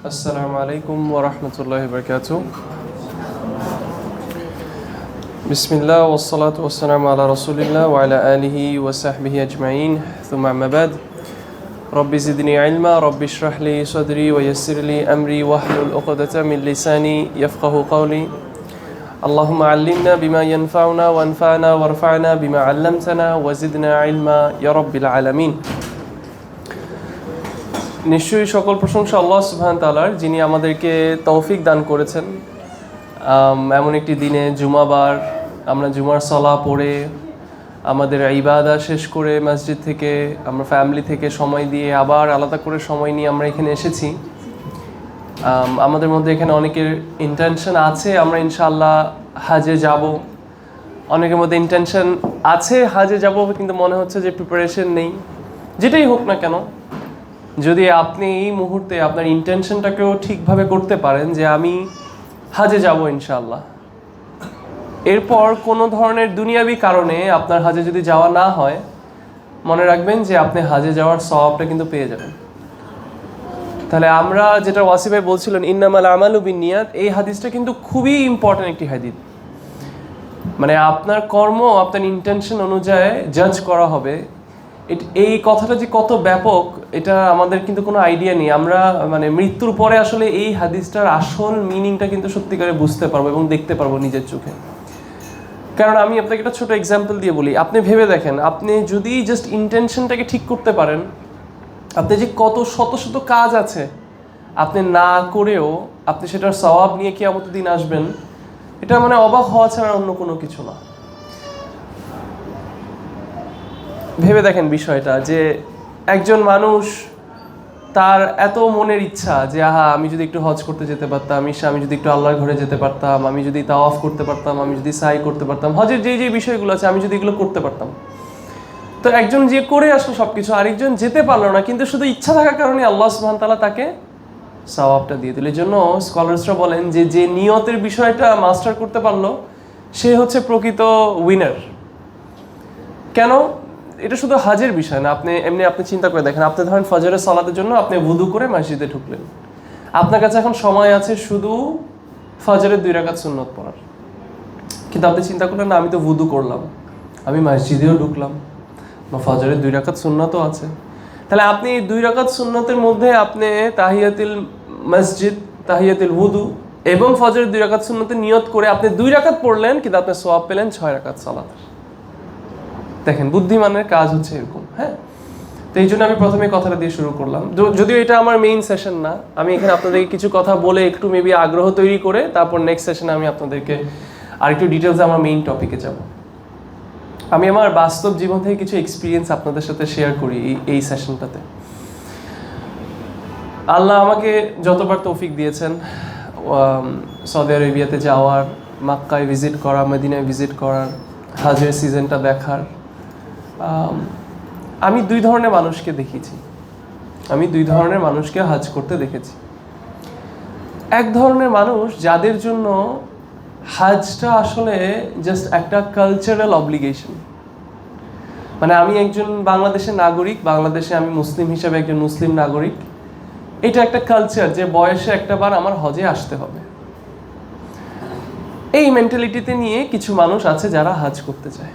السلام عليكم ورحمة الله وبركاته. بسم الله والصلاة والسلام على رسول الله وعلى آله وصحبه أجمعين. ثم أما بعد رب زدني علما رب اشرح لي صدري ويسر لي أمري واحلل عقدة من لساني يفقه قولي. اللهم علمنا بما ينفعنا وانفعنا وارفعنا بما علمتنا وزدنا علما يا رب العالمين. নিশ্চয়ই সকল প্রশংসা আল্লাহ সুবহান তালার যিনি আমাদেরকে তৌফিক দান করেছেন। এমন একটি দিনে জুমাবার, আমরা জুমার সলা পড়ে, আমাদের ইবাদা শেষ করে মসজিদ থেকে, আমরা ফ্যামিলি থেকে সময় দিয়ে আবার আলাদা করে সময় নিয়ে আমরা এখানে এসেছি। আমাদের মধ্যে এখানে অনেকের ইন্টেনশন আছে, আমরা ইনশাআল্লাহ হাজে যাব। অনেকের মধ্যে ইন্টেনশন আছে হাজে যাব, কিন্তু মনে হচ্ছে যে প্রিপারেশন নেই। যেটাই হোক না কেন যদি আপনি এই মুহূর্তে আপনার ইন্টেনশনটাকেও ঠিকভাবে করতে পারেন যে আমি হাজে যাব ইনশাল্লাহ এরপর কোনো ধরনের দুনিয়াবি কারণে আপনার হাজে যদি যাওয়া না হয়, মনে রাখবেন যে আপনি হাজে যাওয়ার স্বভাবটা কিন্তু পেয়ে যাবেন। তাহলে আমরা যেটা ওয়াসি ভাই বলছিলেন, ইন্নামাল আমালু নিয়াত এই হাদিসটা কিন্তু খুবই ইম্পর্ট্যান্ট একটি হাদিস। মানে আপনার কর্ম, আপনার ইন্টেনশন অনুযায়ী জাজ করা হবে এই কথাটা যে কত ব্যাপক, এটা আমাদের কিন্তু কোনো আইডিয়া নেই। আমরা মানে মৃত্যুর পরে আসলে এই হাদিসটার আসল মিনিংটা কিন্তু সত্যিকারে বুঝতে পারব এবং দেখতে পারব নিজের চোখে। কারণ আমি আপনাকে একটা ছোট এক্সাম্পল দিয়ে বলি। আপনি ভেবে দেখেন, আপনি যদি জাস্ট ইন্টেনশনটাকে ঠিক করতে পারেন, আপনি যে কত শত শত কাজ আছে, আপনি না করেও আপনি সেটার সওয়াব নিয়ে কি দিন আসবেন, এটা মানে অবাক হওয়া ছাড়া অন্য কোনো কিছু না। ভেবে দেখেন বিষয়টা যে একজন মানুষ তার এত মনের ইচ্ছা যে, আহা, আমি যদি একটু হজ করতে যেতে পারতাম ইসা আমি যদি একটু আল্লাহর ঘরে যেতে পারতাম, আমি যদি তাওয়াফ করতে পারতাম, আমি যদি সাই করতে পারতাম, হজের যে যে বিষয়গুলো আছে, আমি যদি এগুলো করতে পারতাম। তো একজন যে করে আসলো সব কিছু আরেকজন যেতে পারল না, কিন্তু শুধু ইচ্ছা থাকার কারণে আল্লাহ সুবহান তাআলা তাকে সওয়াবটা দিয়ে দিল। এই জন্য স্কলার্সরা বলেন যে যে নিয়তের বিষয়টা মাস্টার করতে পারল, সে হচ্ছে প্রকৃত উইনার কেন? এটা শুধু হাজের বিষয় না, আপনি এমনি আপনি চিন্তা করে দেখেন, আপনি ধরেন ফজরের সালাতের জন্য আপনি ভুদু করে মসজিদে ঢুকলেন। আপনার কাছে এখন সময় আছে শুধু ফজরের দুই রাকাত সুন্নত পড়ার। কিন্তু আপনি চিন্তা করলেন, না, আমি তো ভুদু করলাম। আমি মসজিদেও ঢুকলাম। বা ফজরের দুই রাকাত সুন্নতও আছে। তাহলে আপনি দুই রাকাত সুন্নতের মধ্যে আপনি তাহিয়াতুল মসজিদ, তাহিয়াতুল wudu এবং ফজরের দুই রাকাত সুন্নতে নিয়ত করে আপনি দুই রাকাত পড়লেন, কিন্তু আপনি সোয়াব পেলেন ছয় রাকাত সালাতের দেখেন, বুদ্ধিমানের কাজ হচ্ছে এরকম হ্যাঁ? তো এই জন্য আমি প্রথমে কথাটা দিয়ে শুরু করলাম। যদিও এটা আমার মেইন সেশন না, আমি এখানে আপনাদেরকে কিছু কথা বলে একটু মেবি আগ্রহ তৈরি করে তারপর নেক্সট সেশনে আমি আপনাদেরকে আরেকটু ডিটেলসে আমার মেইন টপিকে যাব। আমি আমার বাস্তব জীবন থেকে কিছু এক্সপিরিয়েন্স আপনাদের সাথে শেয়ার করি এই এই সেশনটাতে আল্লাহ আমাকে যতবার তৌফিক দিয়েছেন সৌদি আরবিয়াতে যাওয়ার, মাক্কায় ভিজিট করা, মদিনায় ভিজিট করার, হাজের সিজনটা দেখার আম, দুই ধরনের মানুষকে দেখেছি। আমি দুই ধরনের মানুষকে হাজ করতে দেখেছি। এক ধরনের মানুষ যাদের জন্য হাজটা আসলে জাস্ট একটা কালচারাল অব্লিগেশন মানে আমি একজন বাংলাদেশের নাগরিক বাংলাদেশে আমি মুসলিম হিসাবে একজন মুসলিম নাগরিক। এটা একটা কালচার যে বয়সে একটা বার আমার হজে আসতে হবে। এই মেন্টালিটিতে নিয়ে কিছু মানুষ আছে যারা হাজ করতে চায়।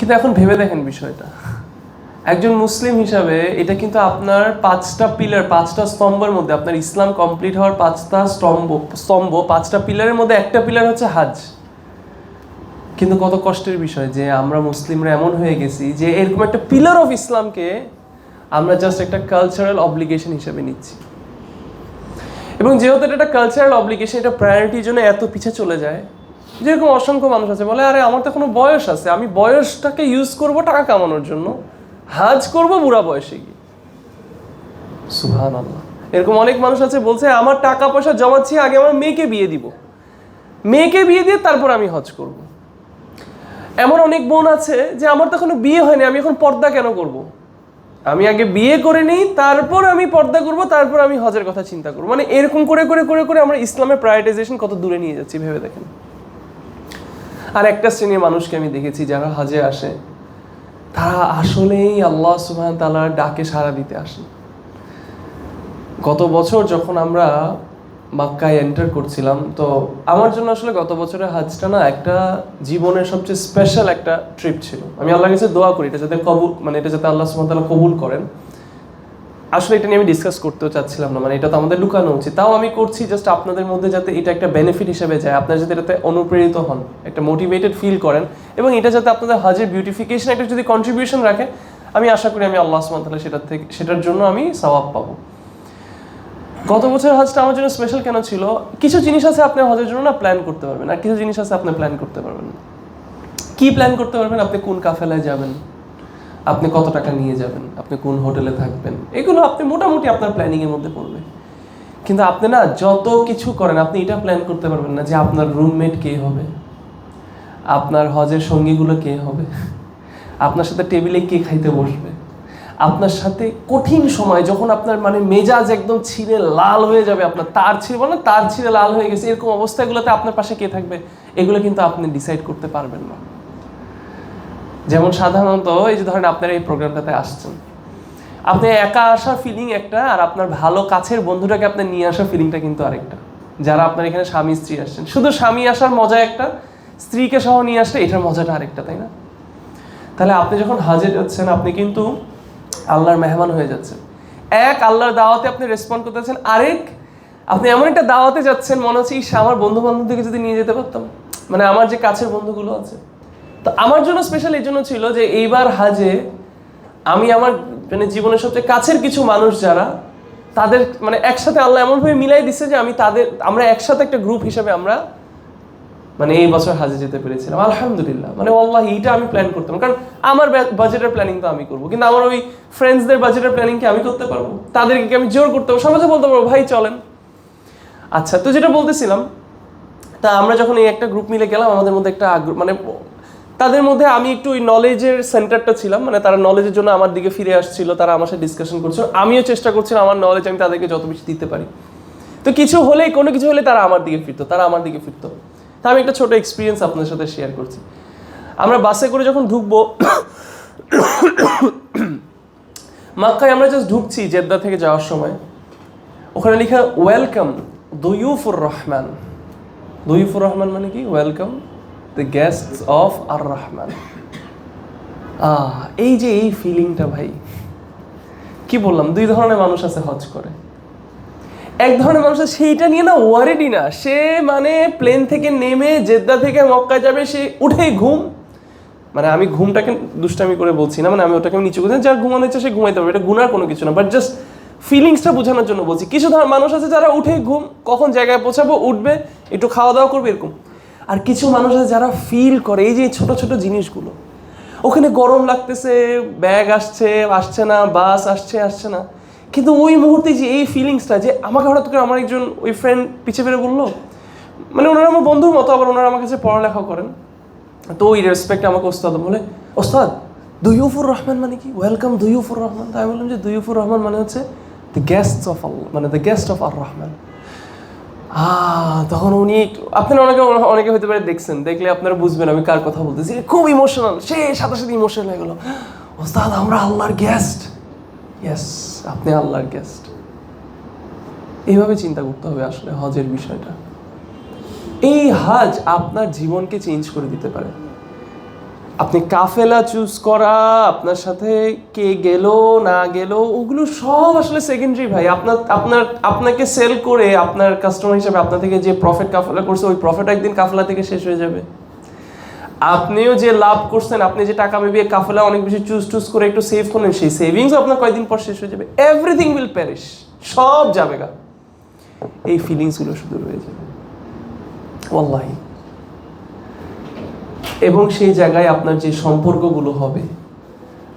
কিন্তু এখন ভেবে দেখেন বিষয়টা। একজন মুসলিম হিসাবে এটা কিন্তু আপনার পাঁচটা পিলার পাঁচটা স্তম্ভের মধ্যে, আপনার ইসলাম কমপ্লিট হওয়ার পাঁচটা স্তম্ভ স্তম্ভ, পাঁচটা পিলারের মধ্যে একটা পিলার হচ্ছে হাজ। কিন্তু কত কষ্টের বিষয় যে আমরা মুসলিমরা এমন হয়ে গেছি যে এরকম একটা পিলার অফ ইসলামকে আমরা জাস্ট একটা কালচারাল অব্লিগেশন হিসেবে নিচ্ছি। এবং যেহেতু এটা একটা কালচারাল অব্লিগেশন এটা প্রায়োরিটির জন্য এত পিছে চলে যায় যেরকম অসংখ্য মানুষ আছে, বলে, আরে, আমার তো কোনো বয়স আছে, আমি বয়সটাকে ইউজ করব টাকা কামানোর জন্য, হাজ করব বুড়া বয়সে গিয়ে। সুহান এরকম অনেক মানুষ আছে, বলছে, আমার টাকা পয়সা জমাচ্ছি, আগে আমার মেয়েকে বিয়ে দিব। মেয়েকে বিয়ে দিয়ে তারপর আমি হজ করব। এমন অনেক বোন আছে যে, আমার তো এখনও বিয়ে হয়নি, আমি এখন পর্দা কেন করব? আমি আগে বিয়ে করে নিই, তারপর আমি পর্দা করব, তারপর আমি হজের কথা চিন্তা করব। মানে এরকম করে করে করে করে আমরা ইসলামের প্রায়োরিটাইজেশন কত দূরে নিয়ে যাচ্ছি, ভেবে দেখেন। আর একটা শ্রেণির মানুষকে আমি দেখেছি যারা হাজে আসে, তারা আসলেই আল্লাহ সুবহান তালার ডাকে সাড়া দিতে আসে। গত বছর যখন আমরা মাক্কায় এন্টার করছিলাম, তো আমার জন্য আসলে গত বছরের হাজটা না একটা জীবনের সবচেয়ে স্পেশাল একটা ট্রিপ ছিল। আমি আল্লাহর কাছে দোয়া করি এটা যাতে কবুল মানে এটা যাতে আল্লাহ সুমতাল্লাহ কবুল করেন। আসলে এটা নিয়ে আমি ডিসকাস করতেও চাচ্ছিলাম না মানে এটা তো আমাদের লুকানো উচিত। তাও আমি করছি জাস্ট আপনাদের মধ্যে যাতে এটা একটা বেনিফিট হিসেবে যায়। আপনারা যাতে এটাতে অনুপ্রেরিত হন, একটা মোটিভেটেড ফিল করেন, এবং এটা যাতে আপনাদের হাজের বিউটিফিকেশন একটা যদি কন্ট্রিবিউশন রাখে, আমি আশা করি আমি আল্লাহ আসমান তাহলে সেটার থেকে, সেটার জন্য আমি সওয়াব পাবো। গত বছর হজটা আমার জন্য স্পেশাল কেন ছিল? কিছু জিনিস আছে আপনি হজের জন্য না প্ল্যান করতে পারবেন? আর কিছু জিনিস আছে আপনি প্ল্যান করতে পারবেন কি প্ল্যান করতে পারবেন? আপনি কোন কাফেলায় যাবেন? আপনি কত টাকা নিয়ে যাবেন? আপনি কোন হোটেলে থাকবেন? এগুলো আপনি মোটামুটি আপনার প্ল্যানিংয়ের মধ্যে পড়বে। কিন্তু আপনি না যত কিছু করেন, আপনি এটা প্ল্যান করতে পারবেন না যে আপনার রুমমেট কে হবে, আপনার হজের সঙ্গীগুলো কে হবে, আপনার সাথে টেবিলে কে খাইতে বসবে, আপনার সাথে কঠিন সময় যখন আপনার মানে মেজাজ একদম ছিঁড়ে লাল হয়ে যাবে আপনার, তার ছিঁড়ে বলে তার ছিঁড়ে লাল হয়ে গেছে, এরকম অবস্থাগুলোতে আপনার পাশে কে থাকবে, এগুলো কিন্তু আপনি ডিসাইড করতে পারবেন না। যেমন সাধারণত এই যে ধরেন আপনারা এই প্রোগ্রামটাতে আসছেন। আপনি একা আসার ফিলিং একটা আর আপনার ভালো কাছের বন্ধুটাকে আপনি নিয়ে আসার ফিলিংটা কিন্তু আরেকটা। যারা আপনার এখানে স্বামী, স্ত্রী আসছেন। শুধু স্বামী আসার মজা একটা, স্ত্রীকে সহ নিয়ে আসলে এটার মজাটা আরেকটা, তাই না? তাহলে আপনি যখন হাজে যাচ্ছেন আপনি কিন্তু আল্লাহর মেহমান হয়ে যাচ্ছেন। এক, আল্লাহর দাওয়াতে আপনি রেসপন্ড করতেছেন। আরেক, আপনি এমন একটা দাওয়াতে যাচ্ছেন, মনে হচ্ছে, ইস, আমার বন্ধু বান্ধবদেরকে যদি নিয়ে যেতে পারতাম। মানে আমার যে কাছের বন্ধুগুলো আছে তো আমার জন্য স্পেশাল এই জন্য ছিল যে এইবার হাজে আমি আমার মানে জীবনের সবচেয়ে কাছের কিছু মানুষ যারা, তাদের মানে একসাথে আল্লাহ এমনভাবে মিলাই দিচ্ছে যে আমি তাদের, আমরা একসাথে একটা গ্রুপ হিসাবে আমরা মানে এই বছর হাজে যেতে পেরেছিলাম। আলহামদুলিল্লাহ। মানে আল্লাহ এইটা আমি প্ল্যান করতাম। কারণ আমার বাজেটের প্ল্যানিং তো আমি করব। কিন্তু আমার ওই ফ্রেন্ডসদের বাজেটের প্ল্যানিং কি আমি করতে পারব? তাদেরকে আমি জোর করতে পারব? সমাজে বলতে পারব, ভাই, চলেন। আচ্ছা তো যেটা বলতেছিলাম, তা আমরা যখন এই একটা গ্রুপ মিলে গেলাম, আমাদের মধ্যে একটা আগ্রহ মানে তাদের মধ্যে আমি একটু ওই নলেজের সেন্টারটা ছিলাম মানে তারা নলেজের জন্য আমার দিকে ফিরে আসছিল, তারা আমার সাথে ডিসকাশন করছিল। আমিও চেষ্টা করছিলাম আমার নলেজ আমি তাদেরকে যত বেশি দিতে পারি। তো কিছু হলেই, কোনো কিছু হলে তারা আমার দিকে ফিরতো, তারা আমার দিকে ফিরতো। তা আমি একটা ছোটো এক্সপিরিয়েন্স আপনাদের সাথে শেয়ার করছি। আমরা বাসে করে যখন ঢুকবো, মাক্কায় আমরা জাস্ট ঢুকছি জেদ্দা থেকে যাওয়ার সময়। ওখানে লেখা ওয়েলকাম দয়ুফুর রহমান দয়ুফুর রহমান মানে কি? ওয়েলকাম দ্য গেস্ট অফ আর রহমান এই যে এই ফিলিংটা ভাই, কি বললাম? দুই ধরনের মানুষ আছে হজ করে। এক ধরনের মানুষ সেইটা নিয়ে না ওয়ারেডি না। সে মানে প্লেন থেকে নেমে জেদ্দা থেকে মক্কা যাবে, সে উঠেই ঘুম। মানে আমি ঘুমটাকে দুষ্টামি করে বলছি না মানে আমি ওটাকে নিচু করে যার ঘুমানো ইচ্ছে, সে ঘুমাইতে পারবে। এটা গুনার কোনো কিছু না। বাট জাস্ট ফিলিংসটা বোঝানোর জন্য বলছি। কিছু মানুষ আছে যারা উঠে ঘুম, কখন জায়গায় পৌঁছাবো, উঠবে, একটু খাওয়া দাওয়া করবে, এরকম। আর কিছু মানুষ আছে যারা ফিল করে, এই যে ছোট ছোট জিনিসগুলো। ওখানে গরম লাগতেছে ব্যাগ আসছে আসছে না বাস আসছে আসছে না। কিন্তু ওই মুহূর্তে যে এই ফিলিংসটা যে আমাকে হঠাৎ করে আমার একজন ওই ফ্রেন্ড পিছিয়ে ফিরে বলল মানে ওনারা আমার বন্ধুর মতো, আবার ওনারা আমার কাছে পড়ালেখা করেন। তো ওই রেসপেক্টে আমাকে ওস্তাদ বলে, ওস্তাদ দুইফুর রহমান মানে কি? ওয়েলকাম দুইফুর রহমান তাই বললাম যে দুইফুর রহমান মানে হচ্ছে দ্য গেস্ট অফ আল্লাহ মানে দ্য গেস্ট অফ আর রহমান তখন উনি, আপনারা অনেকে অনেকে হতে পারে দেখছেন, দেখলে আপনারা বুঝবেন আমি কার কথা বলতেছি। খুব ইমোশনাল সে সাথে সাথে ইমোশনাল হয়ে গেল। ওস্তাদ, আমরা আল্লাহর গেস্ট ইয়েস আপনি আল্লাহর গেস্ট এইভাবে চিন্তা করতে হবে আসলে হজের বিষয়টা। এই হাজ আপনার জীবনকে চেঞ্জ করে দিতে পারে। আপনি কাফেলা চুজ করা, আপনার সাথে কে গেল, না গেল, ওগুলো সব আসলে সেকেন্ডারি ভাই। আপনার আপনার, আপনাকে সেল করে আপনার কাস্টমার হিসাবে আপনার থেকে যে প্রফিট কাফেলা করছে, ওই প্রফিট একদিন কাফেলা থেকে শেষ হয়ে যাবে। আপনিও যে লাভ করছেন, আপনি যে টাকা মেবি কাফেলা অনেক বেশি চুজ টুজ করে একটু সেভ করলেন, সেই সেভিংস আপনার কয়েকদিন পর শেষ হয়ে যাবে। এভরিথিং উইল প্যারিশ সব যাবে গা এই ফিলিংসগুলো শুধু রয়ে যাবে। ওয়াল্লাহি। এবং সেই জায়গায় আপনার যে সম্পর্কগুলো হবে,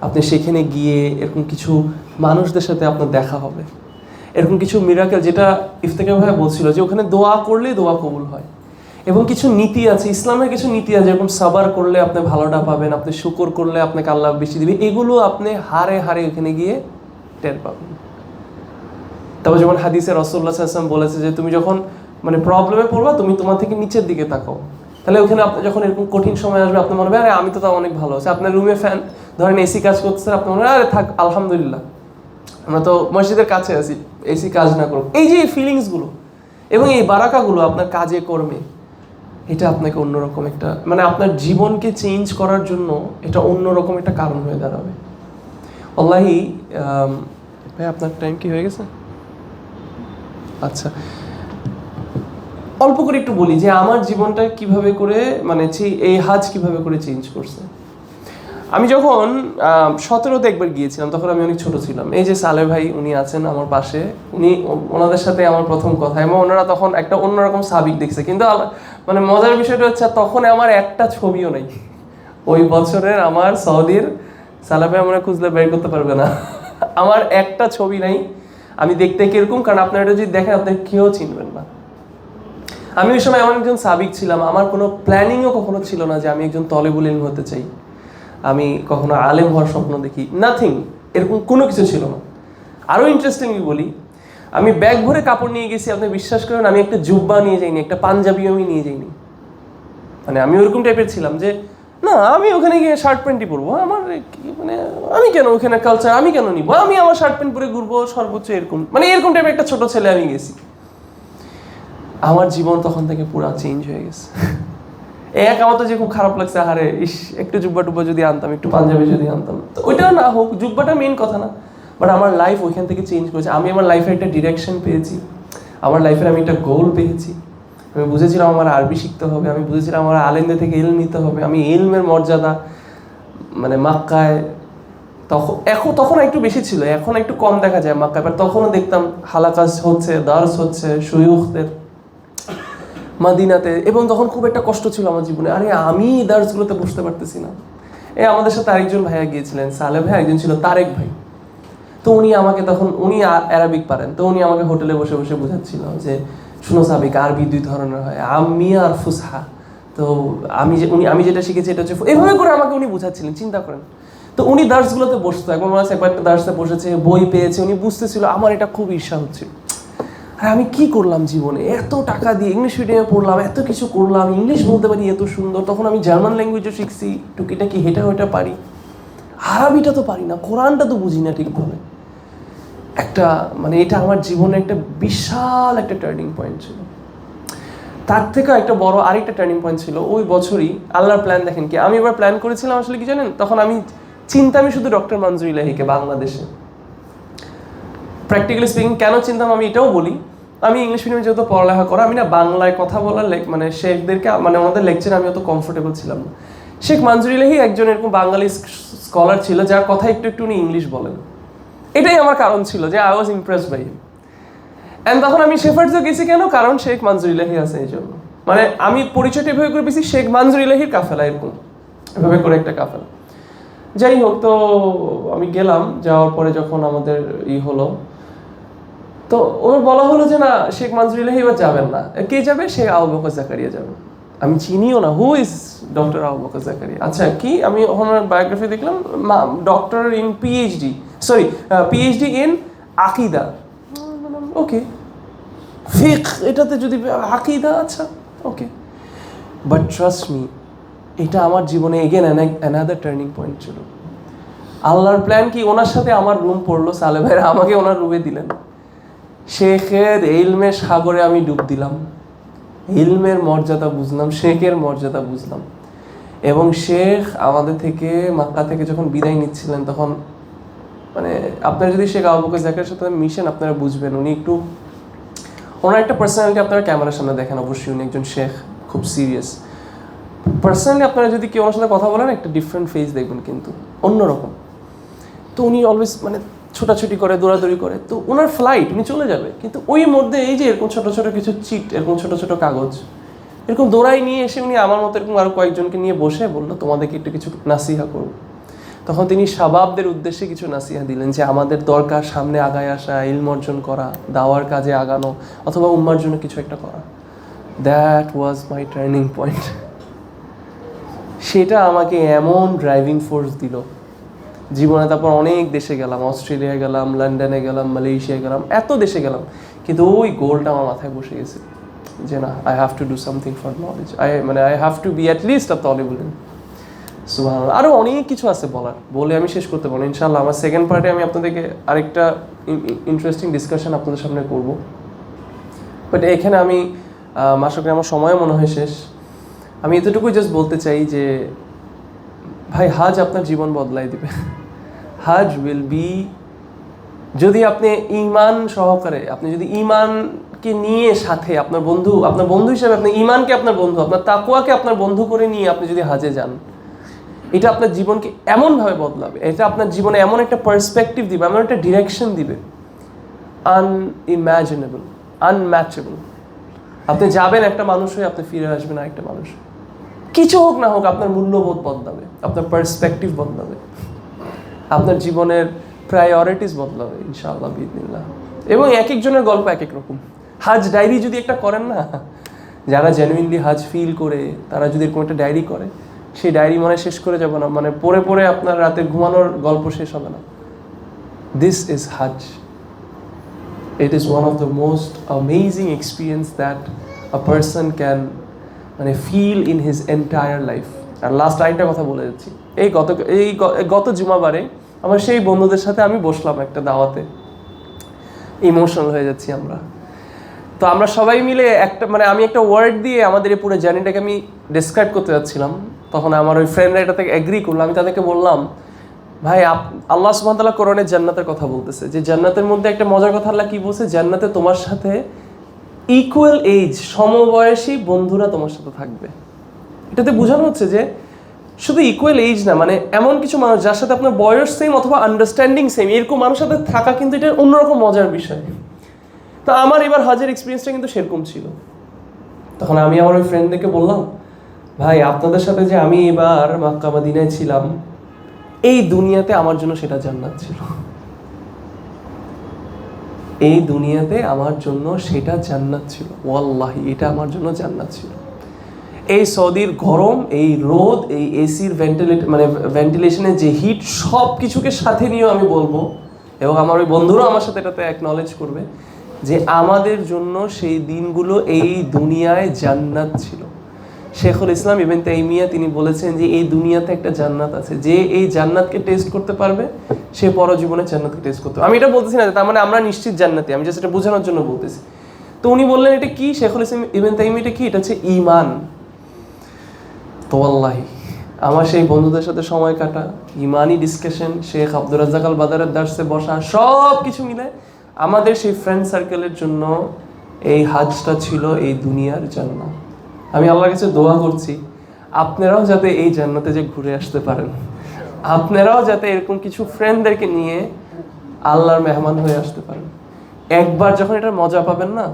আপনি সেখানে গিয়ে এরকম কিছু মানুষদের সাথে আপনার দেখা হবে। এরকম কিছু মিরাকেল যেটা ইফতেকার ভাই বলছিল যে ওখানে দোয়া করলে দোয়া কবুল হয়। এবং কিছু নীতি আছে, ইসলামের কিছু নীতি আছে, যেরকম সাবার করলে আপনি ভালোটা পাবেন, আপনি শুকর করলে আপনাকে আল্লাহ বেশি দিবে, এগুলো আপনি হারে হারে ওখানে গিয়ে টের পাবেন। তারপর যেমন হাদিসে রসল্লা আসলাম বলেছে যে, তুমি যখন মানে প্রবলেমে পড়বা, তুমি তোমার থেকে নিচের দিকে তাকাও। তাহলে ওখানে আপনি যখন এরকম কঠিন সময় আসবে আপনার মনে হবে আরে, আমি তো তাও অনেক ভালো আছি। আপনার রুমে ফ্যান ধরেন এসি কাজ করতেছে আপনার মনে হয় আরে, থাক, আলহামদুলিল্লাহ। আমরা তো মসজিদের কাছে আছি এসি কাজ না করুক। এই যে এই ফিলিংসগুলো এবং এই বারাকাগুলো আপনার কাজে, কর্মে, এটা আপনাকে অন্যরকম একটা মানে আপনার জীবনকে চেঞ্জ করার জন্য এটা অন্যরকম একটা কারণ হয়ে দাঁড়াবে। আল্লাহি ভাই, আপনার টাইম কি হয়ে গেছে? আচ্ছা। অল্প করে একটু বলি যে আমার জীবনটা কীভাবে করে মানে এই হাজ কীভাবে করে চেঞ্জ করছে। আমি যখন সতেরোতে একবার গিয়েছিলাম, তখন আমি অনেক ছোট ছিলাম। এই যে সালে ভাই উনি আছেন আমার পাশে, উনি ওনাদের সাথে আমার প্রথম কথা, এবং ওনারা তখন একটা অন্যরকম সাবিক দেখছে। কিন্তু মানে মজার বিষয়টা হচ্ছে, তখন আমার একটা ছবিও নেই। ওই বছরের আমার সৌদির সালে ভাই আমরা খুঁজলে বের করতে পারবে না। আমার একটা ছবি নাই। আমি দেখতে কীরকম? কারণ আপনারা যদি দেখেন, আপনি কেউ চিনবেন না। আমি ওই সময় এমন একজন সাবিক ছিলাম, আমার কোনো প্ল্যানিংও কখনো ছিল না যে আমি একজন তলেবুল ইলম হতে চাই। আমি কখনো আলেম হওয়ার স্বপ্ন দেখি নাথিং এরকম কোনো কিছু ছিল না। আরও ইন্টারেস্টিংলি বলি, আমি ব্যাগ ভরে কাপড় নিয়ে গেছি, আপনি বিশ্বাস করেন, আমি একটা জুব্বা নিয়ে যাইনি, একটা পাঞ্জাবিও আমি নিয়ে যাইনি। মানে আমি ওরকম টাইপের ছিলাম যে, না, আমি ওখানে গিয়ে শার্ট প্যান্টই পরবো, আমার মানে আমি কেন ওখানে কালচার আমি কেন নিবো? আমি আমার শার্ট প্যান্ট পরে ঘুরবো, সর্বোচ্চ এরকম। মানে এরকম টাইপের একটা ছোট ছেলে আমি গেছি। আমার জীবন তখন থেকে পুরো চেঞ্জ হয়ে গেছে। এক আমার তো যে খুব খারাপ লাগছে আরে ইস, একটু জুব্বা টুব্বা যদি আনতাম, একটু পাঞ্জাবি যদি আনতাম। তো ওইটা না হোক, জুব্বাটা মেন কথা না। বাট আমার লাইফ ওইখান থেকে চেঞ্জ করেছে। আমি আমার লাইফের একটা ডিরেকশন পেয়েছি। আমার লাইফের আমি একটা গোল পেয়েছি। আমি বুঝেছিলাম আমার আরবি শিখতে হবে। আমি বুঝেছিলাম আমার আলেমদের থেকে এল নিতে হবে। আমি এলমের মর্যাদা মানে মাক্কায় তখন এখন, তখন একটু বেশি ছিল। এখন একটু কম দেখা যায় মাক্কায়। বাট তখনও দেখতাম, হালাকাজ হচ্ছে, দার্স হচ্ছে, সৈয়ুখদের মাদিনাতে, এবং তখন খুব একটা কষ্ট ছিল আমার জীবনে। আরে, আমি দার্সগুলোতে বসতে পারতেছি না। এ, আমাদের সাথে আরেকজন ভাইয়া গিয়েছিলেন সালে ভাই, একজন ছিল তারেক ভাই। তো উনি আমাকে তখন, উনি অ্যারাবিক পারেন। তো উনি আমাকে হোটেলে বসে বসে বোঝাচ্ছিল যে, শুনো সাবিক, আরবি দুই ধরনের হয়, আমি আর ফুসহা। তো আমি যে, উনি, আমি যেটা শিখেছি এটা হচ্ছে এভাবে করে আমাকে উনি বুঝাচ্ছিলেন, চিন্তা করেন। তো উনি দার্সগুলোতে বসতো, একবার মনে আছে একবার একটা দার্সে বসেছে, বই পেয়েছে, উনি বুঝতেছিল, আমার এটা খুব ঈর্ষা হচ্ছিল। আর আমি কি করলাম জীবনে? এত টাকা দিয়ে ইংলিশ মিডিয়ামে পড়লাম, এত কিছু করলাম ইংলিশ বলতে পারি এত সুন্দর, তখন আমি জার্মান ল্যাঙ্গুয়েজও শিখছি, টুকিটাকি হেঁটে হেঁটে পারি। আরবিটা তো পারি না, কোরআনটা তো বুঝি না ঠিকভাবে। একটা মানে এটা আমার জীবনে একটা বিশাল একটা টার্নিং পয়েন্ট ছিল। তার থেকে একটা বড় আরেকটা টার্নিং পয়েন্ট ছিল, ওই বছরই আল্লাহর প্ল্যান দেখেন কি, আমি এবার প্ল্যান করেছিলাম আসলে কি জানেন? তখন আমি চিন্তা, আমি শুধু ডক্টর মঞ্জুর ইলাহিকে, বাংলাদেশে। প্র্যাকটিক্যালি স্পিকিং কেন চিন্তাম আমি এটাও বলি আমি ইংলিশ মিডিয়ামে যেহেতু পড়ালেখা করা, আমি না বাংলায় কথা বলার মানে শেখদেরকে মানে আমাদের লেকচারে আমি অত কমফোর্টেবল ছিলাম না। শেখ মঞ্জুর ইলাহি একজন এরকম বাঙালি স্কলার ছিল, যার কথা একটু একটু উনি ইংলিশ বলেন। এটাই আমার কারণ ছিল যে I was impress by him and তখন আমি শেফার্ডসে গেছি কেন? কারণ শেখ মঞ্জুর ইলাহি আছে এই জন্য। মানে আমি পরিচয়টা এভাবে করে পেয়েছি, শেখ মঞ্জুর ইলাহির কাফেলা এরকম। এভাবে করে একটা কাফেলা। যাই হোক, তো আমি গেলাম, যাওয়ার পরে যখন আমাদের ই হলো তো ওর বলা হলো যে, না, শেখ মঞ্জুর ইলাহি এবার যাবেন না। কে যাবে? শেখ আবু বকর জাকারিয়া যাবে। আমি চিনিও না। Who is doctor Abu Bakr Zakaria? আচ্ছা কি? আমি ওনার বায়োগ্রাফি দেখলাম doctor in PhD sorry PhD in আকিদা। ওকে ফিক এটাতে যদি, আকিদা আচ্ছা ওকে বাট ট্রাস্ট মি এটা আমার জীবনে এগেন অ্যানাদার টার্নিং পয়েন্ট ছিল। আল্লাহর প্ল্যান কি? ওনার সাথে আমার রুম পড়ল সালে ভাইরা আমাকে ওনার রুমে দিলেন। শেখের ইলমের সাগরে আমি ডুব দিলাম। ইলমের মর্যাদা বুঝলাম, শেখের মর্যাদা বুঝলাম। এবং শেখ আমাদের থেকে, মাক্কা থেকে যখন বিদায় নিচ্ছিলেন, তখন মানে আপনারা যদি শেখ আবুকে জাকের সাথে মিশেন, আপনারা বুঝবেন, উনি একটু ওনার একটা পার্সোনালিটি আপনারা ক্যামেরার সামনে দেখেন, অবশ্যই উনি একজন শেখ, খুব সিরিয়াস পার্সোনালি আপনারা যদি কেউ ওনার সাথে কথা বলেন, একটা ডিফারেন্ট ফেস দেখবেন কিন্তু, অন্যরকম। তো উনি অলওয়েজ মানে ছোটাছুটি করে, দৌড়াদৌড়ি করে, তো ওনার ফ্লাইট উনি চলে যাবে। কিন্তু ওই মধ্যে এই যে এরকম ছোটো ছোটো কিছু চিট এরকম ছোটো ছোটো কাগজ, এরকম দৌড়াই নিয়ে এসে উনি আমার মতো এরকম আরও কয়েকজনকে নিয়ে বসে বলল, তোমাদেরকে একটু কিছু নাসিহা করব। তখন তিনি শাবাবদের উদ্দেশ্যে কিছু নাসিহা দিলেন, যে আমাদের দরকার সামনে আগায় আসা, ইলম অর্জন করা, দাওয়ার কাজে আগানো, অথবা উম্মার জন্য কিছু একটা করা। That was my turning point সেটা আমাকে এমন ড্রাইভিং ফোর্স দিল জীবনে তারপর অনেক দেশে গেলাম অস্ট্রেলিয়া গেলাম, লন্ডনে গেলাম মালয়েশিয়া গেলাম এত দেশে গেলাম। কিন্তু ওই গোলটা আমার মাথায় বসে গেছে যে না I have to do something for knowledge I মানে I have to be at least a তলেবুল সুবহানাল্লাহ আরও অনেক কিছু আছে বলার। বলে আমি শেষ করতে পারব ইনশাল্লাহ আমার সেকেন্ড পার্টে আমি আপনাদেরকে আরেকটা ইন্টারেস্টিং ডিসকাশন আপনাদের সামনে করব। বাট এখানে আমি মাসকে আমার সময় মনে হয় শেষ। আমি এতটুকুই জাস্ট বলতে চাই যে ভাই, হাজ আপনার জীবন বদলাই দিবে। হাজ উইল বি যদি আপনি ইমান সহকারে, আপনি যদি ইমানকে নিয়ে সাথে আপনার বন্ধু আপনার বন্ধু হিসাবে আপনি ইমানকে আপনার বন্ধু, আপনার তাকুয়াকে আপনার বন্ধু করে নিয়ে আপনি যদি হাজে যান, এটা আপনার জীবনকে এমনভাবে বদলাবে, এটা আপনার জীবনে এমন একটা পার্সপেক্টিভ দিবে, এমন একটা ডিরেকশন দিবে। আনইম্যাজিনেবল আনম্যাচেবল আপনি যাবেন, একটা মানুষ হয়ে আপনি ফিরে আসবেন আরেকটা মানুষ। কিছু হোক না হোক আপনার মূল্যবোধ বদলাবে, আপনার পার্সপেক্টিভ বদলাবে, আপনার জীবনের প্রায়োরিটিস বদলাবে, ইনশাআল্লাহ বিদিনিল্লাহ এবং এক একজনের গল্প এক এক রকম। হাজ ডায়েরি যদি একটা করেন না, যারা জেনুইনলি হাজ ফিল করে, তারা যদি এরকম একটা ডায়েরি করে, সেই ডায়েরি মনে শেষ করে যাবে না। মানে পড়ে পড়ে আপনার রাতে ঘুমানোর গল্প শেষ হবে না। দিস ইজ হাজ it is one of the most amazing experience that a person can মানে feel in his entire life R last আরেকটা কথা বলে যাচ্ছি। এই গত এই গত জুমাবারে আমার সেই বন্ধুদের সাথে আমি বসলাম একটা দাওয়াতে। ইমোশনাল হয়ে যাচ্ছি আমরা। তো আমরা সবাই মিলে একটা মানে আমি একটা ওয়ার্ড দিয়ে আমাদের এই পুরো জার্নিটাকে আমি ডিসক্রাইব করতে যাচ্ছিলাম। তখন আমার ওই ফ্রেন্ডরা এটা থেকে এগ্রি করল। আমি তাদেরকে বললাম, ভাই আল্লাহ সুবহানাহু ওয়া তাআলা কোরআনে জান্নাতের কথা বলতেছে। যে জান্নাতের মধ্যে একটা মজার কথা আল্লাহ কি বলছে? জান্নাতে তোমার সাথে ইকুয়াল এজ সমবয়সী বন্ধুরা তোমার সাথে থাকবে। এটাতে বোঝানো হচ্ছে যে শুধু ইকুয়াল এজ না মানে এমন কিছু মানুষ যার সাথে আপনার বয়স সেম অথবা আন্ডারস্ট্যান্ডিং সেম এরকম মানুষের সাথে থাকা কিন্তু এটা অন্যরকম মজার বিষয়। তো আমার এবার হাজের এক্সপিরিয়েন্সটা কিন্তু সেরকম ছিল। তখন আমি আমার ওই ফ্রেন্ডদেরকে বললাম, ভাই, আপনাদের সাথে যে আমি এবার মাক্কা ছিলাম, এই দুনিয়াতে আমার জন্য সেটা জান্নাত ছিল। এই দুনিয়াতে আমার জন্য সেটা জান্নাত ছিল। ওয়াল্লাহি, এটা আমার জন্য জান্নাত ছিল। এই সৌদির গরম, এই রোদ, এই এসির ভেন্টিলেট মানে ভেন্টিলেশনের যে হিট সব কিছুকে সাথে নিয়েও আমি বলব, এবং আমার ওই বন্ধুরাও আমার সাথে এটাতে অ্যাকনলেজ করবে যে আমাদের জন্য সেই দিনগুলো এই দুনিয়ায় জান্নাত ছিল। শেখুল ইসলাম ইবেন তাইমিয়া তিনি বলেছেন যে এই দুনিয়াতে একটা জান্নাত আছে। যে এই জান্নাতকে টেস্ট করতে পারবে, সে পরজীবনে জান্নাতকে টেস্ট করতে আমি এটা বলতেছি না তার মানে আমরা নিশ্চিত জান্নাতি, আমি এটা বোঝানোর জন্য বলতেছি। তো উনি বললেন, এটা কি? শেখুল ইসলাম ইবেন তাইমি এটা কি? এটা হচ্ছে ইমান তো আমার সেই বন্ধুদের সাথে সময় কাটা, ইমানি ডিসকাশন শেখ আব্দুর রাজ্জাক আল বাদারের দার্সে বসা সব কিছু মিলে আমাদের সেই ফ্রেন্ড সার্কেলের জন্য এই হাজটা ছিল এই দুনিয়ার জন্য আমি আল্লাহর কাছে দোয়া করছি আপনারাও যাতে এই জান্নাতে যে ঘুরে আসতে পারেন আপনারাও যাতে এরকম কিছু ফ্রেন্ডদেরকে নিয়ে আল্লাহর মেহমান হয়ে আসতে পারেন একবার যখন এটার মজা পাবেন না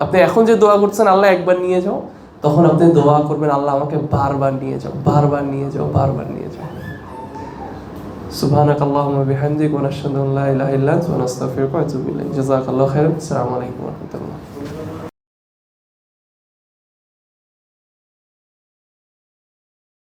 আপনি এখন যে দোয়া করছেন আল্লাহ একবার নিয়ে যাও তখন আপনি দোয়া করবেন আল্লাহ আমাকে বারবার নিয়ে যাও বারবার নিয়ে যাও বারবার নিয়ে যাও سبحانك اللهم وبحمدك ونشهد ان لا اله الا انت ونستغفرك ونتوب اليك جزاك الله خيرا السلام عليكم ورحمه الله